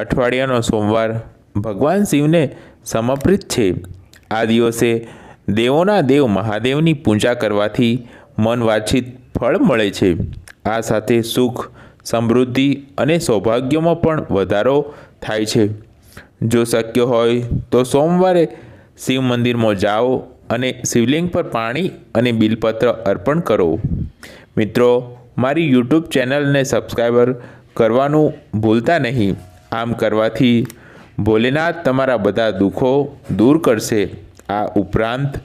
અઠવાડિયાનો સોમવાર ભગવાન શિવને સમર્પિત છે. આ દિવસે દેવોના દેવ મહાદેવની પૂજા કરવાથી મન વાંછિત ફળ મળે છે. આ સાથે સુખ, સમૃદ્ધિ અને સૌભાગ્યમાં પણ વધારો થાય છે. જો શક્ય હોય તો સોમવારે શિવ મંદિરમાં જાઓ અને શિવલિંગ પર પાણી અને બિલપત્ર અર્પણ કરો. મિત્રો, મારી યુટ્યુબ ચેનલને સબસ્ક્રાઈબર કરવાનું ભૂલતા નહીં. આમ કરવાથી ભોલેનાથ તમારા બધા દુઃખો દૂર કરશે. આ ઉપરાંત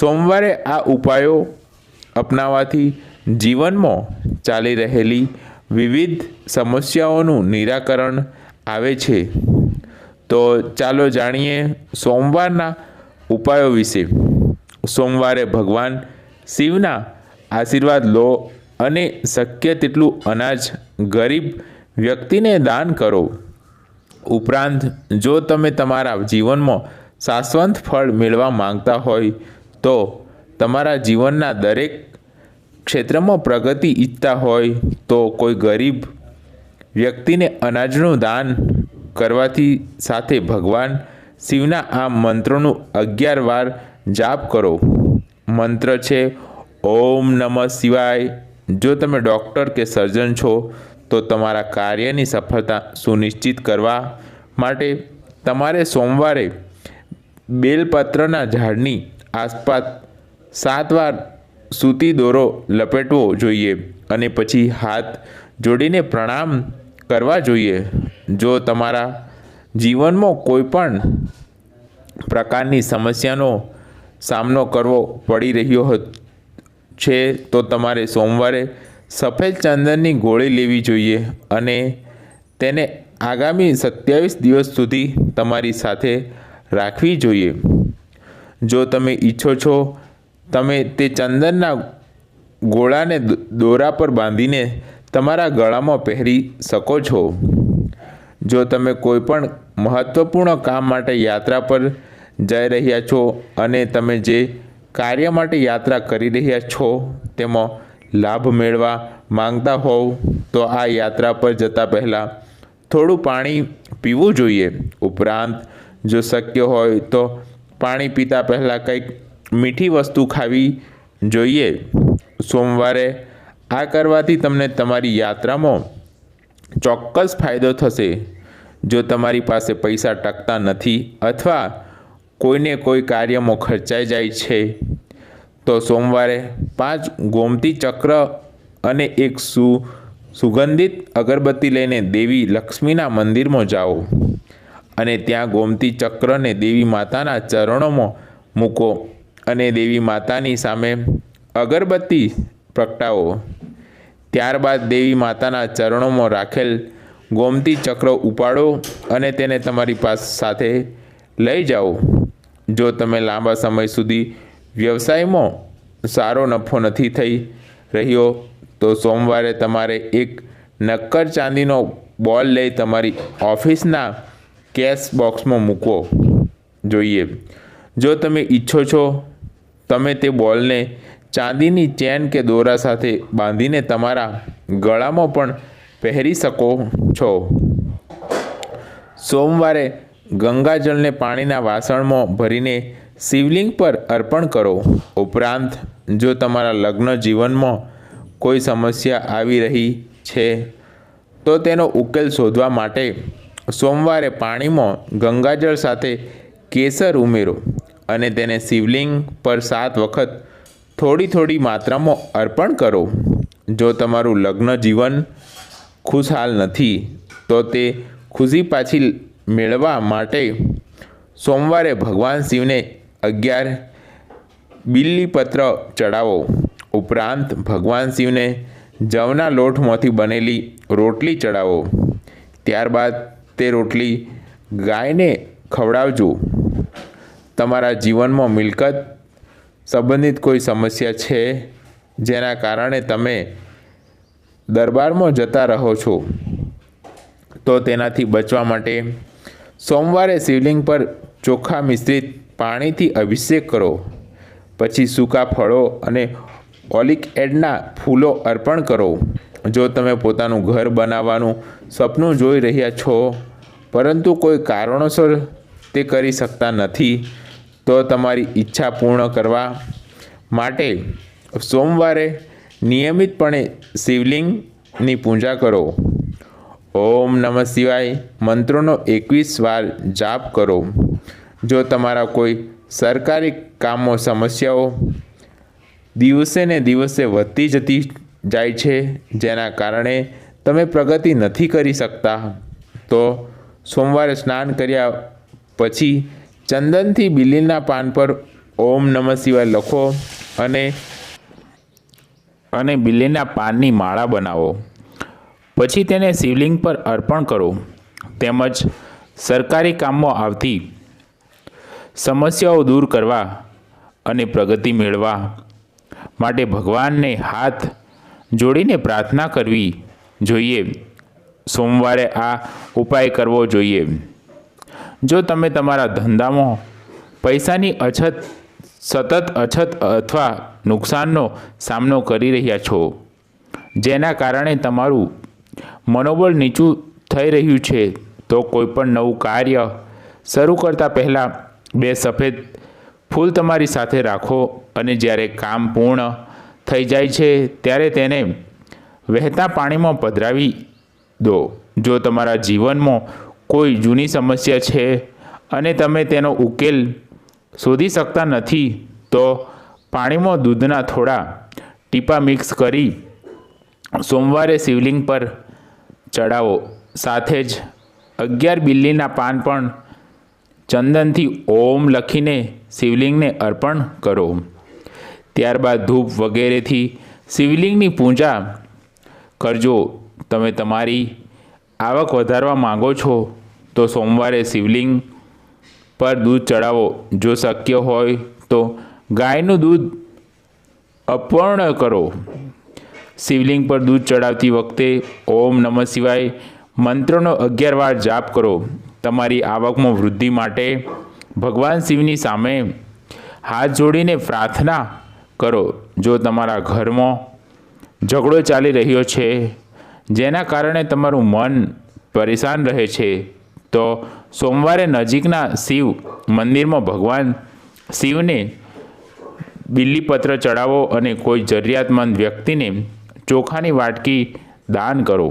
સોમવારે આ ઉપાયો અપનાવવાથી જીવનમાં ચાલી રહેલી વિવિધ સમસ્યાઓનું નિરાકરણ આવે છે. તો ચાલો જાણીએ સોમવારના ઉપાયો વિશે. સોમવારે ભગવાન શિવના આશીર્વાદ લો અને શક્ય તેટલું અનાજ ગરીબ વ્યક્તિને દાન કરો. ઉપરાંત જો તમે તમારા જીવનમાં શાશ્વત ફળ મેળવવા માંગતા હોય તો તમારા જીવનના દરેક ક્ષેત્રમાં પ્રગતિ ઈચ્છતા હોય તો કોઈ ગરીબ વ્યક્તિને અનાજનું દાન કરવાથી સાથે ભગવાન શિવના આ મંત્રોનું અગિયાર વાર જાપ કરો. મંત્ર છે, ઓમ નમઃ શિવાય. જો તમે ડૉક્ટર કે સર્જન છો તો તમારા કાર્યની સફળતા સુનિશ્ચિત કરવા માટે તમારે સોમવારે બેલપત્રના ઝાડની આસપાસ સાત વાર સૂતી દોરો લપેટવો જોઈએ અને પછી હાથ જોડીને પ્રણામ કરવા જોઈએ. જો તમારા જીવનમાં કોઈ પણ પ્રકારની સમસ્યાનો સામનો કરવો પડી રહ્યો છે, તો તમારે સોમવારે સફેદ ચંદનની ગોળી લેવી જોઈએ અને તેને આગામી સત્યાવીસ દિવસ સુધી તમારી સાથે રાખવી જોઈએ. જો તમે ઈચ્છો છો, તમે તે ચંદનના ગોળાને દોરા પર બાંધીને તમારા ગળામાં પહેરી શકો છો. જો તમે કોઈપણ મહત્ત્વપૂર્ણ કામ માટે યાત્રા પર જઈ રહ્યા છો અને તમે જે કાર્ય માટે યાત્રા કરી રહ્યા છો, તેમાં લાભ મેળવા માંગતા હોવ તો આ યાત્રા પર જતાં પહેલાં થોડું પાણી પીવું જોઈએ. ઉપરાંત જો શક્ય હોય તો પાણી પીતા પહેલાં કંઈક મીઠી વસ્તુ ખાવી જોઈએ. સોમવારે આ કરવાથી તમને તમારી યાત્રામાં ચોક્કસ ફાયદો થશે. જો તમારી પાસે પૈસા ટકતા નથી અથવા કોઈને કોઈ કાર્યમાં ખર્ચાઈ જાય છે તો સોમવારે પાંચ ગોમતી ચક્ર અને એક સુ, સુગંધિત અગરબત્તી લઈને દેવી લક્ષ્મીના મંદિરમાં જાઓ. અને ત્યાં ગોમતી ચક્રને દેવી માતાના ચરણોમાં મૂકો અને દેવી માતાની સામે અગરબત્તી પ્રગટાવો. ત્યારબાદ દેવી માતાના ચરણોમાં રાખેલ ગોમતી ચક્ર ઉપાડો અને તેને તમારી પાસે સાથે લઈ જાઓ. જો તમે લાંબા સમય સુધી વ્યવસાયમાં સારો નફો નથી થઈ રહ્યો, તો સોમવારે તમારે એક નક્કર ચાંદીનો બોલ લઈ તમારી ઓફિસના કેશ બોક્સમાં મૂકવો જોઈએ. જો તમે ઈચ્છો છો, તમે તે બોલને ચાંદીની ચેન કે દોરા સાથે બાંધીને તમારા ગળામાં પણ પહેરી શકો છો. સોમવારે ગંગાજળને પાણીના વાસણમાં ભરીને શિવલિંગ પર અર્પણ કરો. ઉપરાંત, જો તમારા લગ્ન જીવનમાં કોઈ સમસ્યા આવી રહી છે, તો તેનો ઉકેલ શોધવા માટે સોમવારે પાણીમાં ગંગાજળ સાથે કેસર ઉમેરો અને તેને શિવલિંગ પર સાત વખત થોડી થોડી માત્રામાં અર્પણ કરો. જો તમારું લગ્ન જીવન ખુશહાલ નથી, તો તે ખુશી પાછી મેળવવા માટે સોમવારે ભગવાન શિવને અગિયાર બિલ્લીપત્ર ચડાવો. ઉપરાંત ભગવાન શિવને જવના લોટમાંથી બનેલી રોટલી ચડાવો. ત્યારબાદ તે રોટલી ગાયને ખવડાવજો. તમારા જીવનમાં મિલકત સંબંધિત કોઈ સમસ્યા છે જેના કારણે તમે દરબારમાં જતા રહો છો, તો તેનાથી બચવા માટે સોમવારે શિવલિંગ પર ચોખા મિશ્રિત પાણીથી અભિષેક કરો. પછી સૂકા ફળો અને ઓલિક એડના ફૂલો અર્પણ કરો. જો તમે પોતાનું ઘર બનાવવાનું સપનું જોઈ રહ્યા છો, પરંતુ કોઈ કારણોસર તે કરી શકતા નથી, તો તમારી ઈચ્છા પૂર્ણ કરવા માટે સોમવારે નિયમિતપણે શિવલિંગની પૂજા કરો. ઓમ નમઃ શિવાય મંત્રોનો એકવીસ વાર જાપ કરો. જો તમારા કોઈ સરકારી કામો, સમસ્યાઓ દિવસે ને દિવસે વધતી જતી જાય છે, જેના કારણે તમે પ્રગતિ નથી કરી શકતા, તો સોમવારે સ્નાન કર્યા પછી ચંદનથી બિલીના પાન પર ઓમ નમઃ શિવાય લખો અને અને બિલીના પાનની માળા બનાવો. પછી તેને શિવલિંગ પર અર્પણ કરો. તેમજ સરકારી કામમાં આવતી સમસ્યાઓ દૂર કરવા અને પ્રગતિ મેળવવા માટે ભગવાનને હાથ જોડીને પ્રાર્થના કરવી જોઈએ. સોમવારે આ ઉપાય કરવો જોઈએ. જો તમે તમારા ધંધામાં પૈસાની અછત, સતત અછત અથવા નુકસાનનો સામનો કરી રહ્યા છો, જેના કારણે તમારું મનોબળ નીચું થઈ રહ્યું છે, તો કોઈપણ નવું કાર્ય શરૂ કરતાં પહેલાં બે સફેદ ફૂલ તમારી સાથે રાખો અને જ્યારે કામ પૂર્ણ થઈ જાય છે, ત્યારે તેને વહેતા પાણીમાં પધરાવી દો. જો તમારા જીવનમાં કોઈ જૂની સમસ્યા છે અને તમે તેનો ઉકેલ શોધી શકતા નથી, તો પાણીમાં દૂધના થોડા ટીપા મિક્સ કરી સોમવારે શિવલિંગ પર ચડાવો સાથે જ અગિયાર બિલ્લીના પાન પણ ચંદનથી ઓમ લખીને શિવલિંગને અર્પણ કરો. ત્યારબાદ ધૂપ વગેરેથી શિવલિંગની પૂજા કરજો. તમે તમારી આવક વધારવા માંગો છો, તો સોમવારે શિવલિંગ પર દૂધ ચડાવો. જો શક્ય હોય તો ગાયનું દૂધ અપૂર્ણ કરો. શિવલિંગ પર દૂધ ચડાવતી વખતે ઓમ નમઃ શિવાય મંત્રનો અગિયાર વાર જાપ કરો. તમારી આવકમાં વૃદ્ધિ માટે ભગવાન શિવની સામે હાથ જોડીને પ્રાર્થના કરો. જો તમારા ઘરમાં ઝઘડો ચાલી રહ્યો છે, જેના કારણે તમારું મન પરેશાન રહે છે, તો સોમવારે નજીકના શિવ મંદિરમાં ભગવાન શિવને બિલ્લીપત્ર ચડાવો અને કોઈ જરૂરિયાતમંદ વ્યક્તિને ચોખાની વાટકી દાન કરો.